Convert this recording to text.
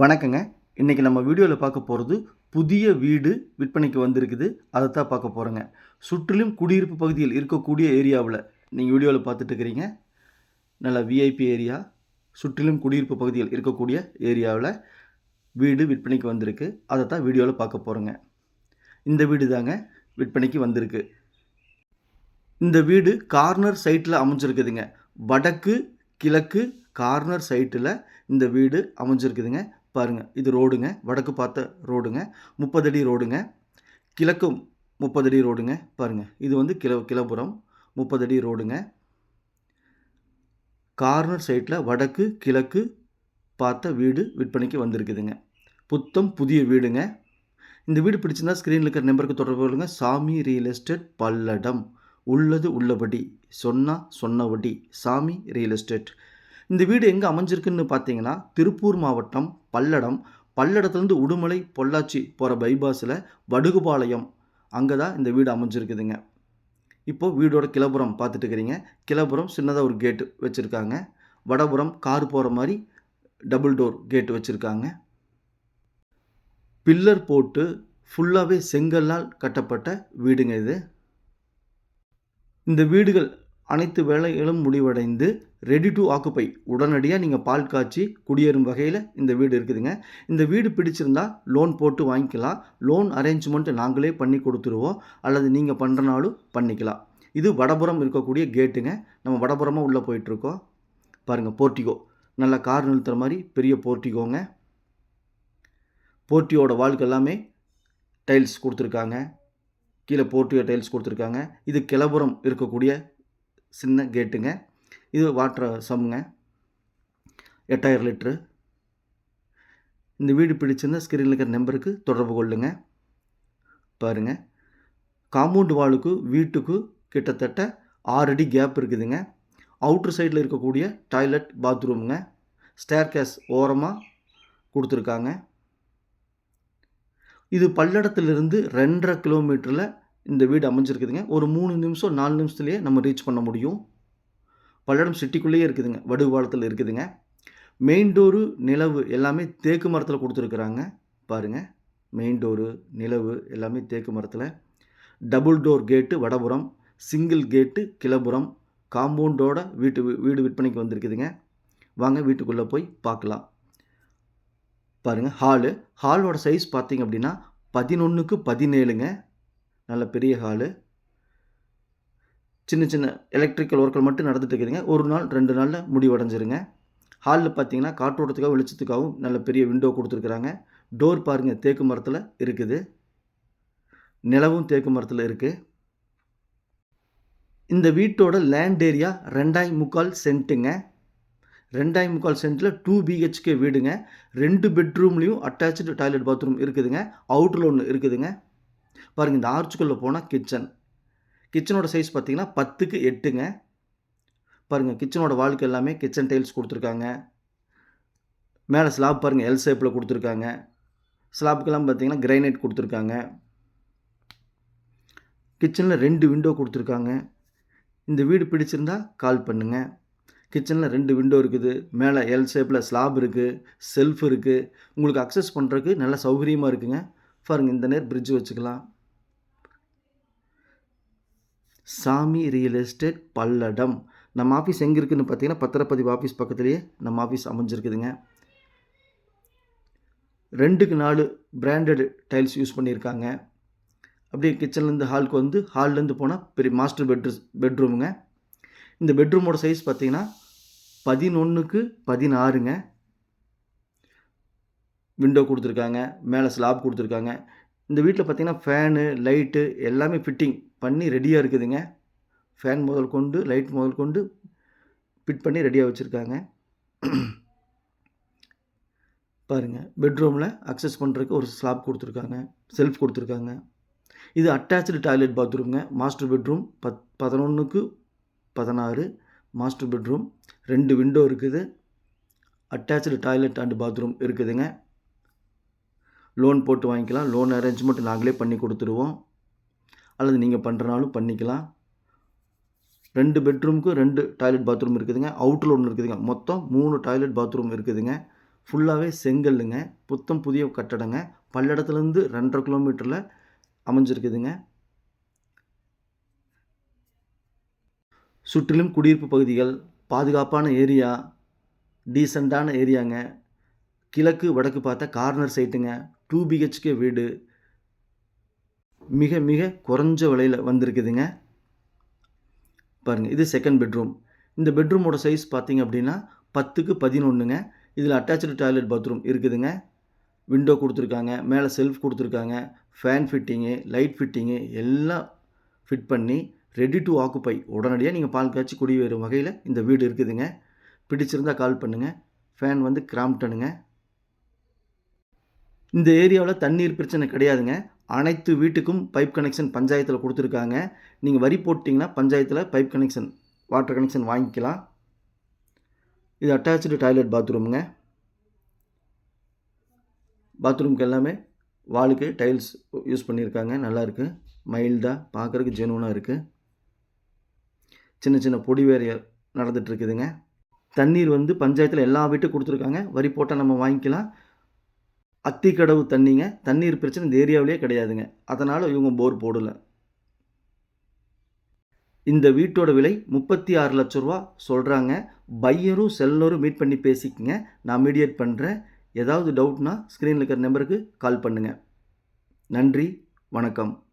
வணக்கங்க. இன்றைக்கி நம்ம வீடியோவில் பார்க்க போகிறது புதிய வீடு விற்பனைக்கு வந்திருக்குது. அதை தான் பார்க்க போகிறோங்க சுற்றிலும் குடியிருப்பு பகுதியில் இருக்கக்கூடிய ஏரியாவில் நீங்கள் வீடியோவில் பார்த்துட்டு இருக்கிறீங்க நல்ல விஐபி ஏரியா. சுற்றிலும் குடியிருப்பு பகுதியில் இருக்கக்கூடிய ஏரியாவில் வீடு விற்பனைக்கு வந்திருக்கு. அதை தான் வீடியோவில் பார்க்க போகிறோங்க இந்த வீடு தாங்க விற்பனைக்கு வந்திருக்கு. இந்த வீடு கார்னர் சைட்டில் அமைஞ்சிருக்குதுங்க. வடக்கு கிழக்கு கார்னர் சைட்டில் இந்த வீடு அமைஞ்சிருக்குதுங்க. பாருங்கள் இது ரோடுங்க வடக்கு பார்த்த ரோடுங்க முப்பது அடி ரோடுங்க கிழக்கும் முப்பது அடி ரோடுங்க பாருங்கள் இது வந்து கிள கிளபுரம் முப்பது அடி ரோடுங்க. கார்னர் சைட்டில் வடக்கு கிழக்கு பார்த்த வீடு விற்பனைக்கு வந்திருக்குதுங்க. புத்தம் புதிய வீடுங்க. இந்த வீடு பிடிச்சிருந்தா ஸ்க்ரீனில் இருக்கிற நம்பருக்கு தொடர்பு கொள்ளுங்கள் சாமி ரியல் எஸ்டேட் பல்லடம். உள்ளது உள்ளபடி. சொன்னா சொன்னபடி. சாமி ரியல் எஸ்டேட் இந்த வீடு எங்கே அமைஞ்சிருக்குன்னு பார்த்தீங்கன்னா திருப்பூர் மாவட்டம் பல்லடம். பல்லடத்துலேருந்து உடுமலை பொள்ளாச்சி போகிற பைபாஸில் வடுகுபாளையம். அங்கே தான் இந்த வீடு அமைஞ்சிருக்குதுங்க. இப்போது வீடோட கிளப்புறம் பார்த்துட்டு இருக்கிறீங்க கிளப்புறம் சின்னதாக ஒரு கேட்டு வச்சுருக்காங்க. வடபுறம் கார் போகிற மாதிரி டபுள் டோர் கேட் வச்சுருக்காங்க. பில்லர் போட்டு ஃபுல்லாகவே செங்கல்லால் கட்டப்பட்ட வீடுங்க இது. இந்த வீடுகள் அனைத்து வேலைகளும் முடிவடைந்து ரெடி டு ஆக்குப்பை உடனடியாக நீங்கள் பால் காய்ச்சி குடியேறும் வகையில் இந்த வீடு இருக்குதுங்க. இந்த வீடு பிடிச்சிருந்தா லோன் போட்டு வாங்கிக்கலாம். லோன் அரேஞ்ச்மெண்ட் நாங்களே பண்ணி கொடுத்துருவோம். அல்லது நீங்கள் பண்ணுறனாலும் பண்ணிக்கலாம். இது வடபுறம் இருக்கக்கூடிய கேட்டுங்க நம்ம வடபுறமாக உள்ளே போயிட்டுருக்கோம். பாருங்கள் போர்ட்டிகோ. நல்லா கார் நிறுத்துகிற மாதிரி பெரிய போர்ட்டிகோங்க. போர்ட்டியோட வாழ்க்கை எல்லாமே டைல்ஸ் கொடுத்துருக்காங்க. கீழே போர்ட்டியோ டைல்ஸ் கொடுத்துருக்காங்க. இது கிளபுரம் இருக்கக்கூடிய சின்ன கேட்டுங்க. இது வாட்டர் சம்முங்க எட்டாயிரம் லிட்ரு இந்த வீடு பிடிச்சிருந்தா ஸ்க்ரீனில் இருக்கிற நம்பருக்கு தொடர்பு கொள்ளுங்க. பாருங்கள் காம்பவுண்ட் வாலுக்கு வீட்டுக்கு கிட்டத்தட்ட ஆறு அடி கேப் இருக்குதுங்க. அவுட்ரு சைடில் இருக்கக்கூடிய டாய்லெட் பாத்ரூமுங்க ஸ்டேர் கேஸ் ஓரமாக கொடுத்துருக்காங்க. இது பல்லடத்துலேருந்து ரெண்டரை கிலோமீட்டரில் இந்த வீடு அமைஞ்சிருக்குதுங்க. ஒரு மூணு நிமிஷம் நாலு நிமிஷத்துலேயே நம்ம ரீச் பண்ண முடியும். பல்லடம் சிட்டிக்குள்ளேயே இருக்குதுங்க. வடுவாளத்தில் இருக்குதுங்க. மெயின் டோரு நிலவு எல்லாமே தேக்கு மரத்தில் கொடுத்துருக்குறாங்க. பாருங்கள் மெயின் டோரு நிலவு எல்லாமே தேக்கு மரத்தில். டபுள் டோர் கேட்டு வடபுறம். சிங்கிள் கேட்டு கிளபுறம் காம்பவுண்டோட வீட்டு வீடு விற்பனைக்கு வந்திருக்குதுங்க. வாங்க வீட்டுக்குள்ளே போய் பார்க்கலாம். பாருங்கள் ஹாலு ஹாலோட சைஸ் பார்த்தீங்க அப்படின்னா பதினொன்றுக்கு பதினேழுங்க. நல்ல பெரிய ஹாலு சின்ன சின்ன எலக்ட்ரிக்கல் ஒர்க்கள் மட்டும் நடந்துட்டு இருக்குதுங்க. ஒரு நாள் ரெண்டு நாளில் முடிவடைஞ்சிருங்க. ஹாலில் பார்த்தீங்கன்னா காற்றோட்டத்துக்காகவும் வெளிச்சத்துக்காகவும் நல்ல பெரிய விண்டோ கொடுத்துருக்குறாங்க. டோர் பாருங்கள் தேக்கு மரத்தில் இருக்குது. நிலவும் தேக்கு மரத்தில் இருக்குது இந்த வீட்டோட லேண்ட் ஏரியா ரெண்டாய் முக்கால் சென்ட்டுங்க. ரெண்டாய் முக்கால் சென்ட்டில் டூ பிஹெச்கே வீடுங்க. ரெண்டு பெட்ரூம்லேயும் அட்டாச்சு டாய்லெட் பாத்ரூம் இருக்குதுங்க. அவுட்டரில் ஒன்று இருக்குதுங்க. பாருங்கள் இந்த ஆர்ச்சுக்குள்ளே போனால் கிச்சன். கிச்சனோட சைஸ் பார்த்திங்கன்னா பத்துக்கு எட்டுங்க. பாருங்கள் கிச்சனோட வாழ்க்கை எல்லாமே கிச்சன் டைல்ஸ் கொடுத்துருக்காங்க. மேலே ஸ்லாப் பாருங்கள் எல் ஷேப்பில் கொடுத்துருக்காங்க. ஸ்லாப்புக்கெல்லாம் பார்த்தீங்கன்னா கிரைனைட் கொடுத்துருக்காங்க. கிச்சனில் ரெண்டு விண்டோ கொடுத்துருக்காங்க. இந்த வீடு பிடிச்சிருந்தா கால் பண்ணுங்கள் கிச்சனில் ரெண்டு விண்டோ இருக்குது. மேலே எல் ஷேப்பில் ஸ்லாப் இருக்குது செல்ஃப் இருக்குது உங்களுக்கு அக்சஸ் பண்ணுறதுக்கு நல்ல சௌகரியமாக இருக்குங்க. பாருங்கள் இந்த நேர் பிரிட்ஜ் வச்சுக்கலாம். சாமி ரியல் எஸ்டேட் பல்லடம். நம்ம ஆஃபீஸ் எங்கே இருக்குதுன்னு பார்த்தீங்கன்னா பத்திரப்பதிவு ஆஃபீஸ் பக்கத்துலேயே நம்ம ஆஃபீஸ் அமைஞ்சிருக்குதுங்க. ரெண்டுக்கு நாலு பிராண்டட் டைல்ஸ் யூஸ் பண்ணியிருக்காங்க. அப்படியே கிச்சன்லேருந்து ஹாலுக்கு வந்து ஹால்லேருந்து போனால் பெரிய மாஸ்டர் பெட்ரூ பெட்ரூமுங்க இந்த பெட்ரூமோட சைஸ் பார்த்தீங்கன்னா பதினொன்றுக்கு பதினாறுங்க. விண்டோ கொடுத்துருக்காங்க. மேலே ஸ்லாப் கொடுத்துருக்காங்க. இந்த வீட்டில் பார்த்திங்கன்னா ஃபேனு லைட்டு எல்லாமே ஃபிட்டிங் பண்ணி ரெடியாக இருக்குதுங்க. ஃபேன் முதல் கொண்டு லைட் முதல் கொண்டு ஃபிட் பண்ணி ரெடியாக வச்சுருக்காங்க. பாருங்கள் பெட்ரூமில் அக்சஸ் பண்ணுறதுக்கு ஒரு ஸ்லாப் கொடுத்துருக்காங்க செல்ஃப் கொடுத்துருக்காங்க. இது அட்டாச்சு டாய்லெட் பாத்ரூம்ங்க மாஸ்டர் பெட்ரூம் பத் பதினொன்றுக்கு பதினாறு மாஸ்டர் பெட்ரூம் ரெண்டு விண்டோ இருக்குது. அட்டாச்சு டாய்லெட் அண்டு பாத்ரூம் இருக்குதுங்க. லோன் போட்டு வாங்கிக்கலாம். லோன் அரேஞ்ச்மெண்ட் நாங்களே பண்ணி கொடுத்துருவோம். அல்லது நீங்கள் பண்ணுறனாலும் பண்ணிக்கலாம். ரெண்டு பெட்ரூமுக்கு ரெண்டு டாய்லெட் பாத்ரூம் இருக்குதுங்க. அவுட்டில் ஒன்று இருக்குதுங்க. மொத்தம் மூணு டாய்லெட் பாத்ரூம் இருக்குதுங்க. ஃபுல்லாகவே செங்கல்லுங்க. புத்தம் புதிய கட்டடங்க. பல்லடத்துலேருந்து ரெண்டரை கிலோமீட்டரில் அமைஞ்சிருக்குதுங்க. சுற்றிலும் குடியிருப்பு பகுதிகள் பாதுகாப்பான ஏரியா டீசெண்டான ஏரியாங்க. கிழக்கு வடக்கு பார்த்தா கார்னர் சைட்டுங்க டூ பிஹெச்கே வீடு மிக மிக குறைஞ்ச விலையில் வந்திருக்குதுங்க. பாருங்கள் இது செகண்ட் பெட்ரூம் இந்த பெட்ரூமோட சைஸ் பார்த்தீங்க அப்படின்னா பத்துக்கு பதினொன்றுங்க இதில் அட்டாச்சு டாய்லெட் பாத்ரூம் இருக்குதுங்க. விண்டோ கொடுத்துருக்காங்க மேலே செல்ஃப் கொடுத்துருக்காங்க ஃபேன் ஃபிட்டிங்கு லைட் ஃபிட்டிங்கு எல்லாம் ஃபிட் பண்ணி ரெடி டு ஆக்குப்பை உடனடியாக நீங்கள் பால் காய்ச்சி குடியேறும் வகையில் இந்த வீடு இருக்குதுங்க. பிடிச்சிருந்தால் கால் பண்ணுங்கள் ஃபேன் வந்து கிராம்டனுங்க இந்த ஏரியாவில் தண்ணீர் பிரச்சனை கிடையாதுங்க. அனைத்து வீட்டுக்கும் பைப் கனெக்ஷன் பஞ்சாயத்தில் கொடுத்துருக்காங்க. நீங்கள் வரி போட்டிங்கன்னா பஞ்சாயத்தில் பைப் கனெக்ஷன் வாட்டர் கனெக்ஷன் வாங்கிக்கலாம். இது அட்டாச்சு டாய்லெட் பாத்ரூமுங்க பாத்ரூம்க்கு எல்லாமே வாலுக்கு டைல்ஸ் யூஸ் பண்ணியிருக்காங்க. நல்லாயிருக்கு மைல்டாக பார்க்குறதுக்கு ஜெனுவனாக இருக்குது சின்ன சின்ன பொடி வேறைய நடந்துகிட்ருக்குதுங்க தண்ணீர் வந்து பஞ்சாயத்தில் எல்லா வீட்டுக்கும் கொடுத்துருக்காங்க. வரி போட்டால் நம்ம வாங்கிக்கலாம். அத்திக்கடவு தண்ணிங்க. தண்ணீர் பிரச்சனை இந்த ஏரியாவிலே கிடையாதுங்க. அதனால் இவங்க போர் போடல. இந்த வீட்டோட விலை முப்பத்தி ஆறு லட்ச ரூபா சொல்கிறாங்க பையரும் செல்லரும் மீட் பண்ணி பேசிக்கங்க. நான் மீடியேட் பண்ணுறேன் ஏதாவது டவுட்னா ஸ்க்ரீனில் இருக்கிற நம்பருக்கு கால் பண்ணுங்கள் நன்றி. வணக்கம்.